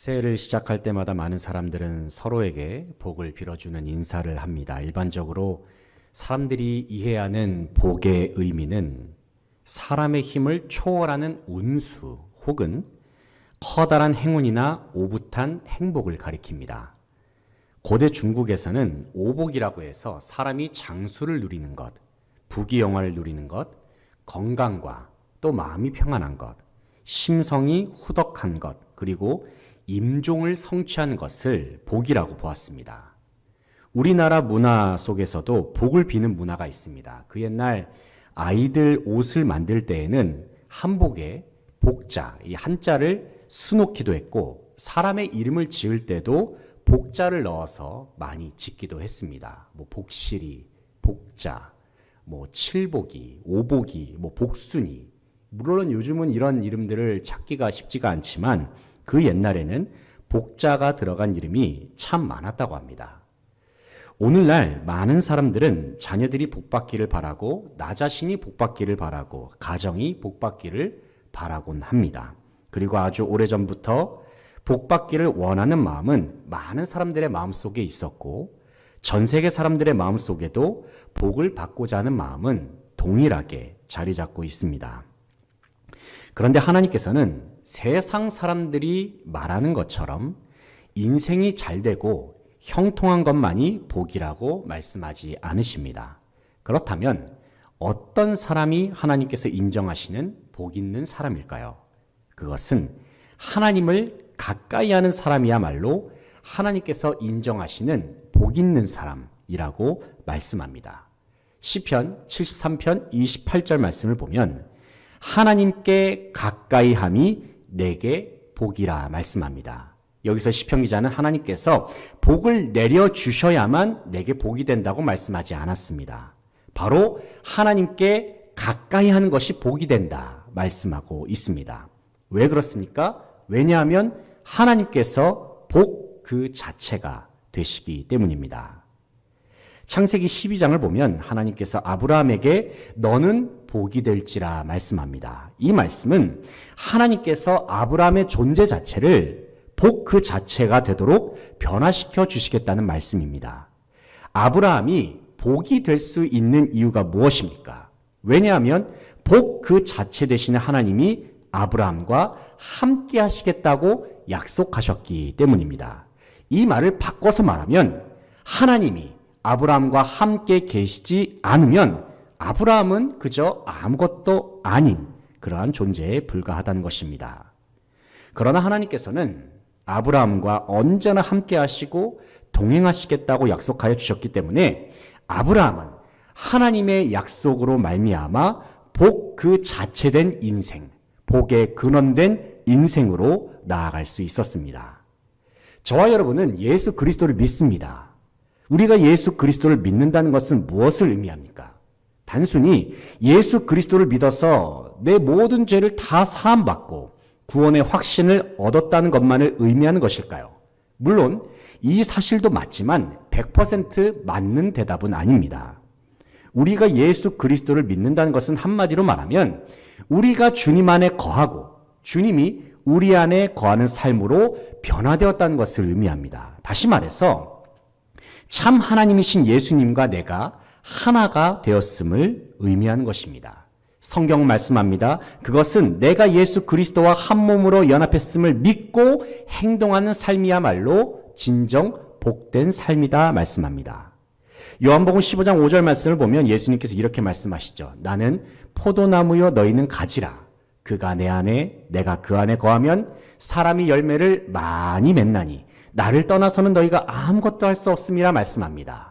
새해를 시작할 때마다 많은 사람들은 서로에게 복을 빌어주는 인사를 합니다. 일반적으로 사람들이 이해하는 복의 의미는 사람의 힘을 초월하는 운수 혹은 커다란 행운이나 오붓한 행복을 가리킵니다. 고대 중국에서는 오복이라고 해서 사람이 장수를 누리는 것, 부귀영화를 누리는 것, 건강과 또 마음이 평안한 것, 심성이 후덕한 것, 그리고 임종을 성취한 것을 복이라고 보았습니다. 우리나라 문화 속에서도 복을 비는 문화가 있습니다. 그 옛날 아이들 옷을 만들 때에는 한복에 복자, 이 한자를 수놓기도 했고 사람의 이름을 지을 때도 복자를 넣어서 많이 짓기도 했습니다. 뭐 복실이, 복자, 뭐 칠복이, 오복이, 뭐 복순이. 물론 요즘은 이런 이름들을 찾기가 쉽지가 않지만 그 옛날에는 복자가 들어간 이름이 참 많았다고 합니다. 오늘날 많은 사람들은 자녀들이 복받기를 바라고 나 자신이 복받기를 바라고 가정이 복받기를 바라곤 합니다. 그리고 아주 오래전부터 복받기를 원하는 마음은 많은 사람들의 마음속에 있었고 전 세계 사람들의 마음속에도 복을 받고자 하는 마음은 동일하게 자리 잡고 있습니다. 그런데 하나님께서는 세상 사람들이 말하는 것처럼 인생이 잘 되고 형통한 것만이 복이라고 말씀하지 않으십니다. 그렇다면 어떤 사람이 하나님께서 인정하시는 복 있는 사람일까요? 그것은 하나님을 가까이 하는 사람이야말로 하나님께서 인정하시는 복 있는 사람이라고 말씀합니다. 시편 73편 28절 말씀을 보면 하나님께 가까이 함이 내게 복이라 말씀합니다. 여기서 시편 기자는 하나님께서 복을 내려 주셔야만 내게 복이 된다고 말씀하지 않았습니다. 바로 하나님께 가까이 하는 것이 복이 된다 말씀하고 있습니다. 왜 그렇습니까? 왜냐하면 하나님께서 복 그 자체가 되시기 때문입니다. 창세기 12장을 보면 하나님께서 아브라함에게 너는 복이 될지라 말씀합니다. 이 말씀은 하나님께서 아브라함의 존재 자체를 복 그 자체가 되도록 변화시켜 주시겠다는 말씀입니다. 아브라함이 복이 될 수 있는 이유가 무엇입니까? 왜냐하면 복 그 자체 되시는 하나님이 아브라함과 함께 하시겠다고 약속하셨기 때문입니다. 이 말을 바꿔서 말하면 하나님이 아브라함과 함께 계시지 않으면 아브라함은 그저 아무것도 아닌 그러한 존재에 불과하다는 것입니다. 그러나 하나님께서는 아브라함과 언제나 함께 하시고 동행하시겠다고 약속하여 주셨기 때문에 아브라함은 하나님의 약속으로 말미암아 복 그 자체된 인생, 복의 근원된 인생으로 나아갈 수 있었습니다. 저와 여러분은 예수 그리스도를 믿습니다. 우리가 예수 그리스도를 믿는다는 것은 무엇을 의미합니까? 단순히 예수 그리스도를 믿어서 내 모든 죄를 다 사함받고 구원의 확신을 얻었다는 것만을 의미하는 것일까요? 물론 이 사실도 맞지만 100% 맞는 대답은 아닙니다. 우리가 예수 그리스도를 믿는다는 것은 한마디로 말하면 우리가 주님 안에 거하고 주님이 우리 안에 거하는 삶으로 변화되었다는 것을 의미합니다. 다시 말해서 참 하나님이신 예수님과 내가 하나가 되었음을 의미하는 것입니다. 성경 말씀합니다. 그것은 내가 예수 그리스도와 한 몸으로 연합했음을 믿고 행동하는 삶이야말로 진정 복된 삶이다 말씀합니다. 요한복음 15장 5절 말씀을 보면 예수님께서 이렇게 말씀하시죠. 나는 포도나무여 너희는 가지라. 그가 내 안에 내가 그 안에 거하면 사람이 열매를 많이 맺나니 나를 떠나서는 너희가 아무것도 할 수 없음이라 말씀합니다.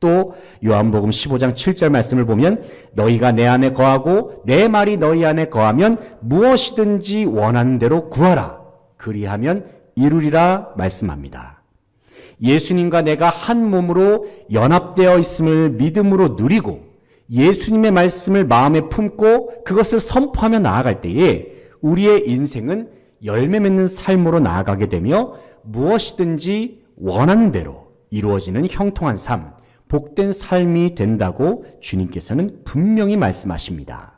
또 요한복음 15장 7절 말씀을 보면 너희가 내 안에 거하고 내 말이 너희 안에 거하면 무엇이든지 원하는 대로 구하라. 그리하면 이루리라 말씀합니다. 예수님과 내가 한 몸으로 연합되어 있음을 믿음으로 누리고 예수님의 말씀을 마음에 품고 그것을 선포하며 나아갈 때에 우리의 인생은 열매 맺는 삶으로 나아가게 되며 무엇이든지 원하는 대로 이루어지는 형통한 삶, 복된 삶이 된다고 주님께서는 분명히 말씀하십니다.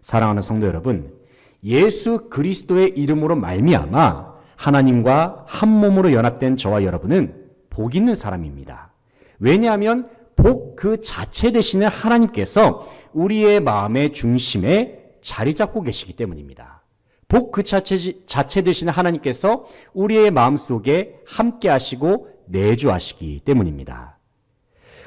사랑하는 성도 여러분, 예수 그리스도의 이름으로 말미암아 하나님과 한 몸으로 연합된 저와 여러분은 복 있는 사람입니다. 왜냐하면 복 그 자체 되시는 하나님께서 우리의 마음의 중심에 자리 잡고 계시기 때문입니다. 복 그 자체, 자체 되시는 하나님께서 우리의 마음 속에 함께 하시고 내주하시기 때문입니다.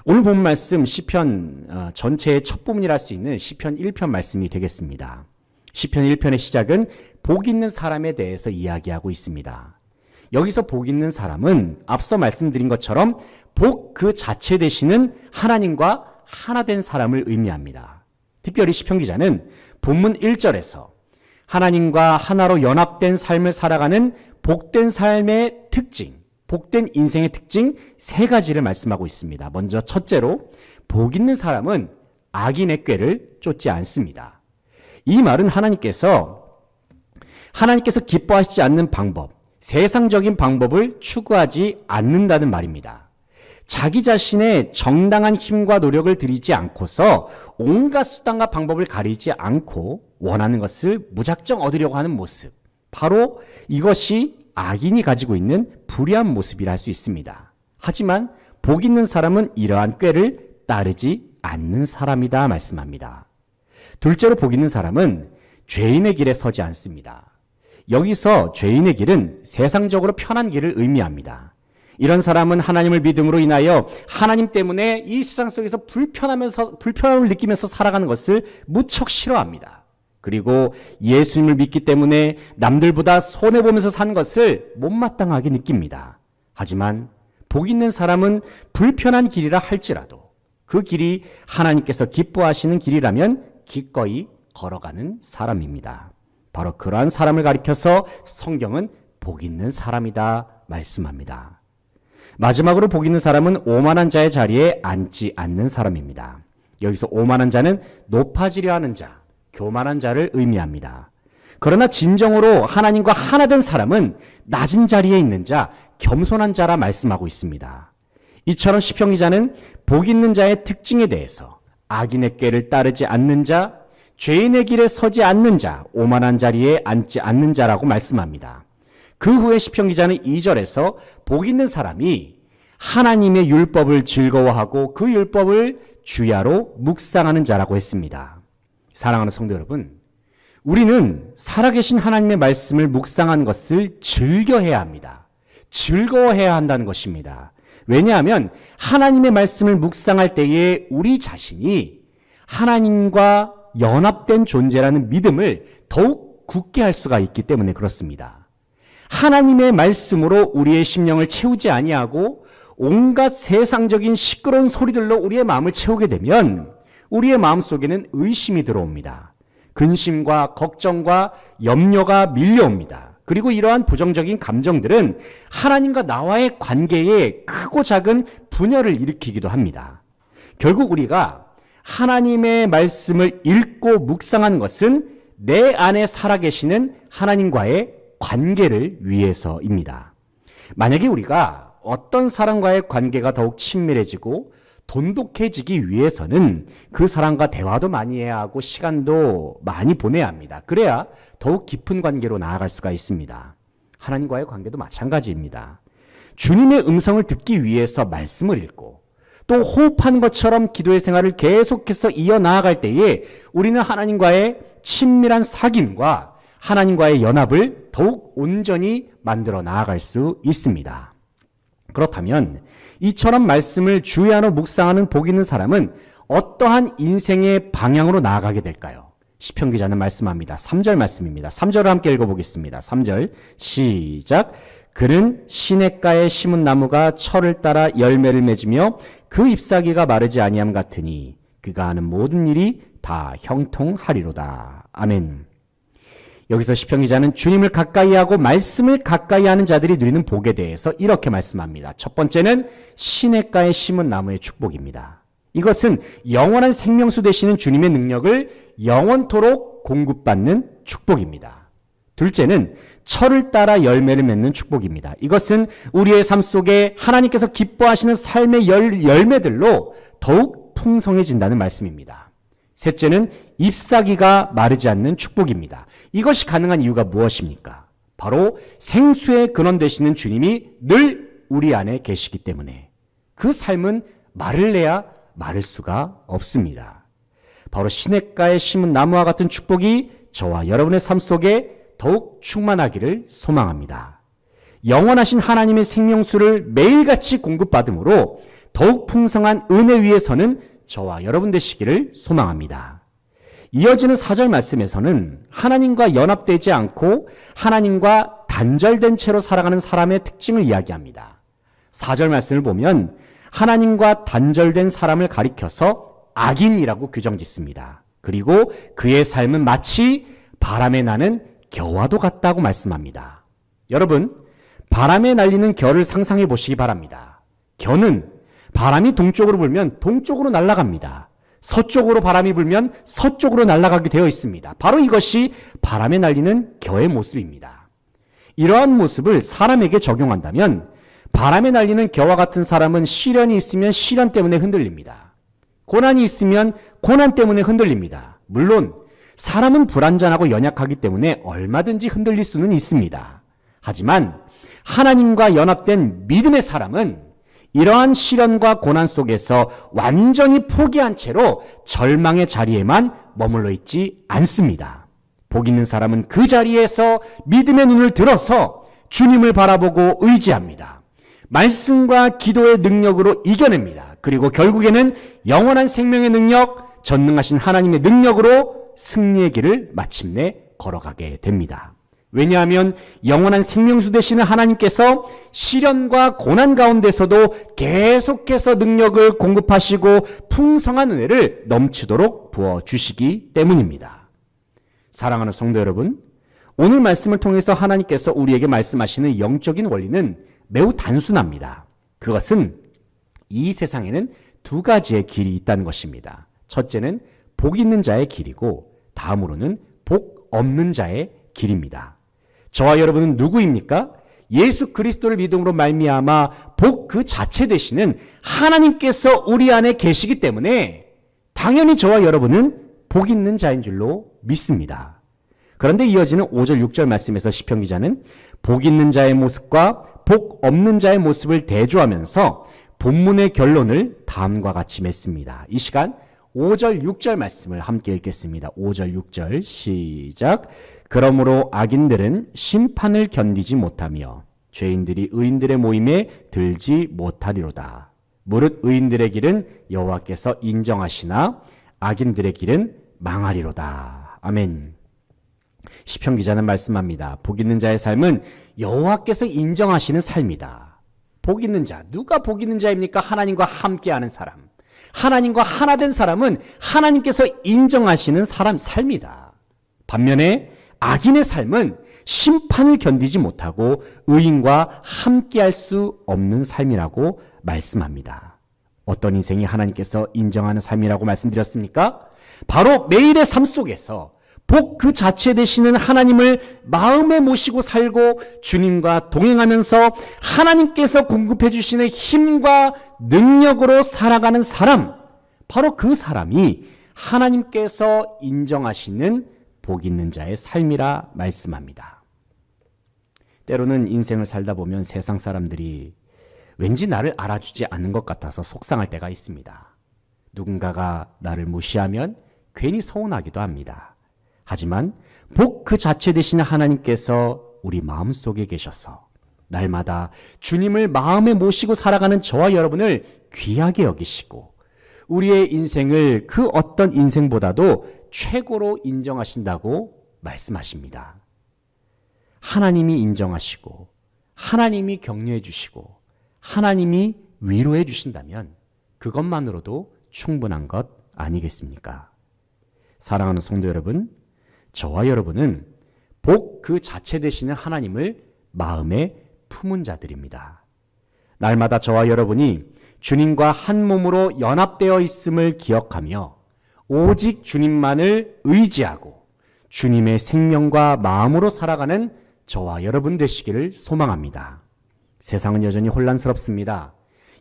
오늘 본 말씀 시편 어, 전체의 첫 부분이라 할 수 있는 시편 1편 말씀이 되겠습니다. 시편 1편의 시작은 복 있는 사람에 대해서 이야기하고 있습니다. 여기서 복 있는 사람은 앞서 말씀드린 것처럼 복 그 자체 되시는 하나님과 하나 된 사람을 의미합니다. 특별히 시편 기자는 본문 1절에서 하나님과 하나로 연합된 삶을 살아가는 복된 삶의 특징, 복된 인생의 특징 세 가지를 말씀하고 있습니다. 먼저 첫째로 복 있는 사람은 악인의 꾀를 쫓지 않습니다. 이 말은 하나님께서 하나님께서 기뻐하시지 않는 방법, 세상적인 방법을 추구하지 않는다는 말입니다. 자기 자신의 정당한 힘과 노력을 들이지 않고서 온갖 수단과 방법을 가리지 않고 원하는 것을 무작정 얻으려고 하는 모습. 바로 이것이 악인이 가지고 있는 불의한 모습이라 할 수 있습니다. 하지만 복 있는 사람은 이러한 꾀를 따르지 않는 사람이다 말씀합니다. 둘째로 복 있는 사람은 죄인의 길에 서지 않습니다. 여기서 죄인의 길은 세상적으로 편한 길을 의미합니다. 이런 사람은 하나님을 믿음으로 인하여 하나님 때문에 이 세상 속에서 불편하면서 불편함을 느끼면서 살아가는 것을 무척 싫어합니다. 그리고 예수님을 믿기 때문에 남들보다 손해 보면서 사는 것을 못마땅하게 느낍니다. 하지만 복 있는 사람은 불편한 길이라 할지라도 그 길이 하나님께서 기뻐하시는 길이라면 기꺼이 걸어가는 사람입니다. 바로 그러한 사람을 가리켜서 성경은 복 있는 사람이다 말씀합니다. 마지막으로 복 있는 사람은 오만한 자의 자리에 앉지 않는 사람입니다. 여기서 오만한 자는 높아지려 하는 자, 교만한 자를 의미합니다. 그러나 진정으로 하나님과 하나 된 사람은 낮은 자리에 있는 자, 겸손한 자라 말씀하고 있습니다. 이처럼 시평 기자는 복 있는 자의 특징에 대해서 악인의 꾀를 따르지 않는 자, 죄인의 길에 서지 않는 자, 오만한 자리에 앉지 않는 자라고 말씀합니다. 그 후에 시평 기자는 2절에서 복 있는 사람이 하나님의 율법을 즐거워하고 그 율법을 주야로 묵상하는 자라고 했습니다. 사랑하는 성도 여러분, 우리는 살아계신 하나님의 말씀을 묵상하는 것을 즐겨해야 합니다. 즐거워해야 한다는 것입니다. 왜냐하면 하나님의 말씀을 묵상할 때에 우리 자신이 하나님과 연합된 존재라는 믿음을 더욱 굳게 할 수가 있기 때문에 그렇습니다. 하나님의 말씀으로 우리의 심령을 채우지 아니하고 온갖 세상적인 시끄러운 소리들로 우리의 마음을 채우게 되면 우리의 마음 속에는 의심이 들어옵니다. 근심과 걱정과 염려가 밀려옵니다. 그리고 이러한 부정적인 감정들은 하나님과 나와의 관계에 크고 작은 분열을 일으키기도 합니다. 결국 우리가 하나님의 말씀을 읽고 묵상하는 것은 내 안에 살아계시는 하나님과의 관계를 위해서입니다. 만약에 우리가 어떤 사람과의 관계가 더욱 친밀해지고 돈독해지기 위해서는 그 사람과 대화도 많이 해야 하고 시간도 많이 보내야 합니다. 그래야 더욱 깊은 관계로 나아갈 수가 있습니다. 하나님과의 관계도 마찬가지입니다. 주님의 음성을 듣기 위해서 말씀을 읽고 또 호흡하는 것처럼 기도의 생활을 계속해서 이어 나아갈 때에 우리는 하나님과의 친밀한 사귐과 하나님과의 연합을 더욱 온전히 만들어 나아갈 수 있습니다. 그렇다면 이처럼 말씀을 주야로 묵상하는 복 있는 사람은 어떠한 인생의 방향으로 나아가게 될까요? 시편 기자는 말씀합니다. 3절 말씀입니다. 3절을 함께 읽어보겠습니다. 3절 시작 그는 시냇가에 심은 나무가 철을 따라 열매를 맺으며 그 잎사귀가 마르지 아니함 같으니 그가 하는 모든 일이 다 형통하리로다. 아멘. 여기서 시편 기자는 주님을 가까이 하고 말씀을 가까이 하는 자들이 누리는 복에 대해서 이렇게 말씀합니다. 첫 번째는 시냇가에 심은 나무의 축복입니다. 이것은 영원한 생명수 되시는 주님의 능력을 영원토록 공급받는 축복입니다. 둘째는 철을 따라 열매를 맺는 축복입니다. 이것은 우리의 삶 속에 하나님께서 기뻐하시는 삶의 열, 열매들로 더욱 풍성해진다는 말씀입니다. 셋째는 잎사귀가 마르지 않는 축복입니다. 이것이 가능한 이유가 무엇입니까? 바로 생수의 근원 되시는 주님이 늘 우리 안에 계시기 때문에 그 삶은 말을 내야 말을 수가 없습니다. 바로 시냇가에 심은 나무와 같은 축복이 저와 여러분의 삶 속에 더욱 충만하기를 소망합니다. 영원하신 하나님의 생명수를 매일같이 공급받음으로 더욱 풍성한 은혜 위에서는 저와 여러분 되시기를 소망합니다. 이어지는 사절 말씀에서는 하나님과 연합되지 않고 하나님과 단절된 채로 살아가는 사람의 특징을 이야기합니다. 사절 말씀을 보면 하나님과 단절된 사람을 가리켜서 악인이라고 규정 짓습니다. 그리고 그의 삶은 마치 바람에 나는 겨와도 같다고 말씀합니다. 여러분, 바람에 날리는 겨를 상상해 보시기 바랍니다. 겨는 바람이 동쪽으로 불면 동쪽으로 날아갑니다. 서쪽으로 바람이 불면 서쪽으로 날아가게 되어 있습니다. 바로 이것이 바람에 날리는 겨의 모습입니다. 이러한 모습을 사람에게 적용한다면 바람에 날리는 겨와 같은 사람은 시련이 있으면 시련 때문에 흔들립니다. 고난이 있으면 고난 때문에 흔들립니다. 물론 사람은 불완전하고 연약하기 때문에 얼마든지 흔들릴 수는 있습니다. 하지만 하나님과 연합된 믿음의 사람은 이러한 시련과 고난 속에서 완전히 포기한 채로 절망의 자리에만 머물러 있지 않습니다. 복 있는 사람은 그 자리에서 믿음의 눈을 들어서 주님을 바라보고 의지합니다. 말씀과 기도의 능력으로 이겨냅니다. 그리고 결국에는 영원한 생명의 능력, 전능하신 하나님의 능력으로 승리의 길을 마침내 걸어가게 됩니다. 왜냐하면 영원한 생명수 되시는 하나님께서 시련과 고난 가운데서도 계속해서 능력을 공급하시고 풍성한 은혜를 넘치도록 부어 주시기 때문입니다. 사랑하는 성도 여러분, 오늘 말씀을 통해서 하나님께서 우리에게 말씀하시는 영적인 원리는 매우 단순합니다. 그것은 이 세상에는 두 가지의 길이 있다는 것입니다. 첫째는 복 있는 자의 길이고 다음으로는 복 없는 자의 길입니다. 저와 여러분은 누구입니까? 예수 그리스도를 믿음으로 말미암아 복 그 자체 되시는 하나님께서 우리 안에 계시기 때문에 당연히 저와 여러분은 복 있는 자인 줄로 믿습니다. 그런데 이어지는 5절 6절 말씀에서 시편 기자는 복 있는 자의 모습과 복 없는 자의 모습을 대조하면서 본문의 결론을 다음과 같이 맺습니다. 이 시간 5절 6절 말씀을 함께 읽겠습니다. 5절 6절 시작. 그러므로 악인들은 심판을 견디지 못하며 죄인들이 의인들의 모임에 들지 못하리로다. 무릇 의인들의 길은 여호와께서 인정하시나 악인들의 길은 망하리로다. 아멘. 시편 기자는 말씀합니다. 복 있는 자의 삶은 여호와께서 인정하시는 삶이다. 복 있는 자, 누가 복 있는 자입니까? 하나님과 함께하는 사람. 하나님과 하나 된 사람은 하나님께서 인정하시는 사람 삶이다. 반면에 악인의 삶은 심판을 견디지 못하고 의인과 함께할 수 없는 삶이라고 말씀합니다. 어떤 인생이 하나님께서 인정하는 삶이라고 말씀드렸습니까? 바로 매일의 삶 속에서 복 그 자체 되시는 하나님을 마음에 모시고 살고 주님과 동행하면서 하나님께서 공급해 주시는 힘과 능력으로 살아가는 사람, 바로 그 사람이 하나님께서 인정하시는 복 있는 자의 삶이라 말씀합니다. 때로는 인생을 살다 보면 세상 사람들이 왠지 나를 알아주지 않는 것 같아서 속상할 때가 있습니다. 누군가가 나를 무시하면 괜히 서운하기도 합니다. 하지만 복 그 자체 되신 하나님께서 우리 마음 속에 계셔서 날마다 주님을 마음에 모시고 살아가는 저와 여러분을 귀하게 여기시고 우리의 인생을 그 어떤 인생보다도 최고로 인정하신다고 말씀하십니다. 하나님이 인정하시고 하나님이 격려해 주시고 하나님이 위로해 주신다면 그것만으로도 충분한 것 아니겠습니까? 사랑하는 성도 여러분, 저와 여러분은 복 그 자체 되시는 하나님을 마음에 품은 자들입니다. 날마다 저와 여러분이 주님과 한 몸으로 연합되어 있음을 기억하며 오직 주님만을 의지하고 주님의 생명과 마음으로 살아가는 저와 여러분 되시기를 소망합니다. 세상은 여전히 혼란스럽습니다.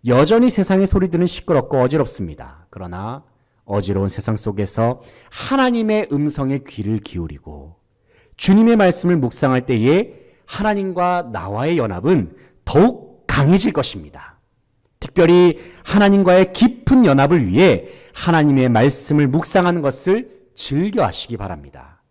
여전히 세상의 소리들은 시끄럽고 어지럽습니다. 그러나 어지러운 세상 속에서 하나님의 음성에 귀를 기울이고 주님의 말씀을 묵상할 때에 하나님과 나와의 연합은 더욱 강해질 것입니다. 특별히 하나님과의 깊은 연합을 위해 하나님의 말씀을 묵상하는 것을 즐겨 하시기 바랍니다.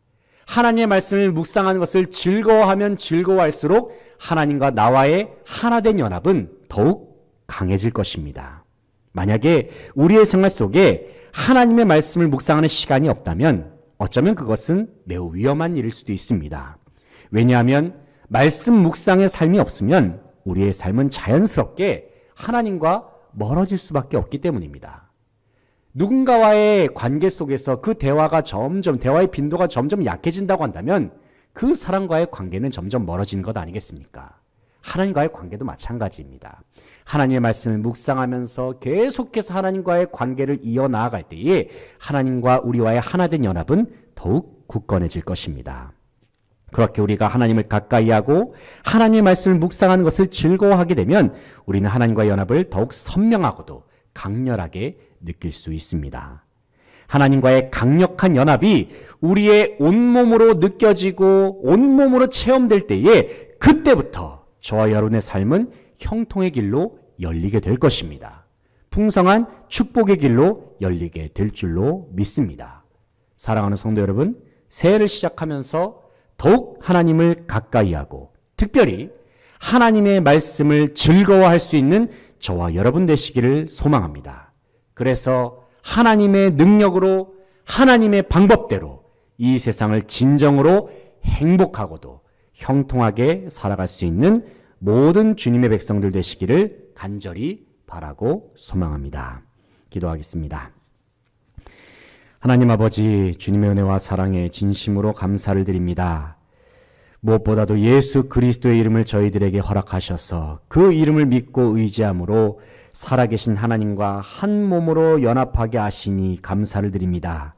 하나님의 말씀을 묵상하는 것을 즐거워하면 즐거워할수록 하나님과 나와의 하나된 연합은 더욱 강해질 것입니다. 만약에 우리의 생활 속에 하나님의 말씀을 묵상하는 시간이 없다면 어쩌면 그것은 매우 위험한 일일 수도 있습니다. 왜냐하면 말씀 묵상의 삶이 없으면 우리의 삶은 자연스럽게 하나님과 멀어질 수밖에 없기 때문입니다. 누군가와의 관계 속에서 그 대화가 점점, 대화의 빈도가 점점 약해진다고 한다면 그 사람과의 관계는 점점 멀어지는 것 아니겠습니까? 하나님과의 관계도 마찬가지입니다. 하나님의 말씀을 묵상하면서 계속해서 하나님과의 관계를 이어나아갈 때에 하나님과 우리와의 하나된 연합은 더욱 굳건해질 것입니다. 그렇게 우리가 하나님을 가까이 하고 하나님의 말씀을 묵상하는 것을 즐거워하게 되면 우리는 하나님과의 연합을 더욱 선명하고도 강렬하게 느낄 수 있습니다. 하나님과의 강력한 연합이 우리의 온몸으로 느껴지고 온몸으로 체험될 때에 그때부터 저와 여러분의 삶은 형통의 길로 열리게 될 것입니다. 풍성한 축복의 길로 열리게 될 줄로 믿습니다. 사랑하는 성도 여러분, 새해를 시작하면서 더욱 하나님을 가까이 하고 특별히 하나님의 말씀을 즐거워할 수 있는 저와 여러분 되시기를 소망합니다. 그래서 하나님의 능력으로 하나님의 방법대로 이 세상을 진정으로 행복하고도 형통하게 살아갈 수 있는 모든 주님의 백성들 되시기를 간절히 바라고 소망합니다. 기도하겠습니다. 하나님 아버지 주님의 은혜와 사랑에 진심으로 감사를 드립니다. 무엇보다도 예수 그리스도의 이름을 저희들에게 허락하셔서 그 이름을 믿고 의지함으로 살아계신 하나님과 한 몸으로 연합하게 하시니 감사를 드립니다.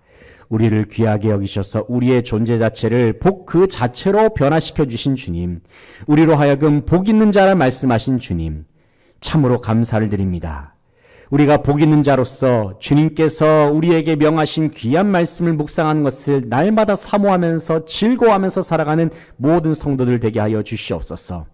우리를 귀하게 여기셔서 우리의 존재 자체를 복 그 자체로 변화시켜 주신 주님, 우리로 하여금 복 있는 자라 말씀하신 주님, 참으로 감사를 드립니다. 우리가 복 있는 자로서 주님께서 우리에게 명하신 귀한 말씀을 묵상하는 것을 날마다 사모하면서 즐거워하면서 살아가는 모든 성도들 되게 하여 주시옵소서.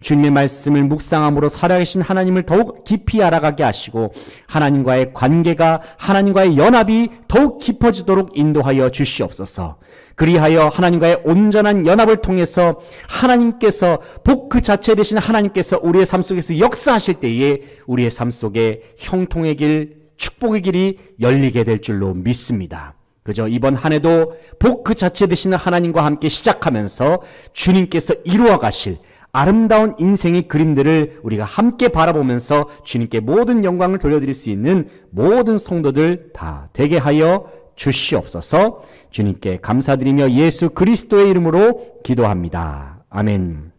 주님의 말씀을 묵상함으로 살아계신 하나님을 더욱 깊이 알아가게 하시고 하나님과의 관계가 하나님과의 연합이 더욱 깊어지도록 인도하여 주시옵소서. 그리하여 하나님과의 온전한 연합을 통해서 하나님께서 복 그 자체 되신 하나님께서 우리의 삶 속에서 역사하실 때에 우리의 삶 속에 형통의 길, 축복의 길이 열리게 될 줄로 믿습니다. 그저 이번 한 해도 복 그 자체 되시는 하나님과 함께 시작하면서 주님께서 이루어 가실 아름다운 인생의 그림들을 우리가 함께 바라보면서 주님께 모든 영광을 돌려드릴 수 있는 모든 성도들 다 되게 하여 주시옵소서 주님께 감사드리며 예수 그리스도의 이름으로 기도합니다. 아멘.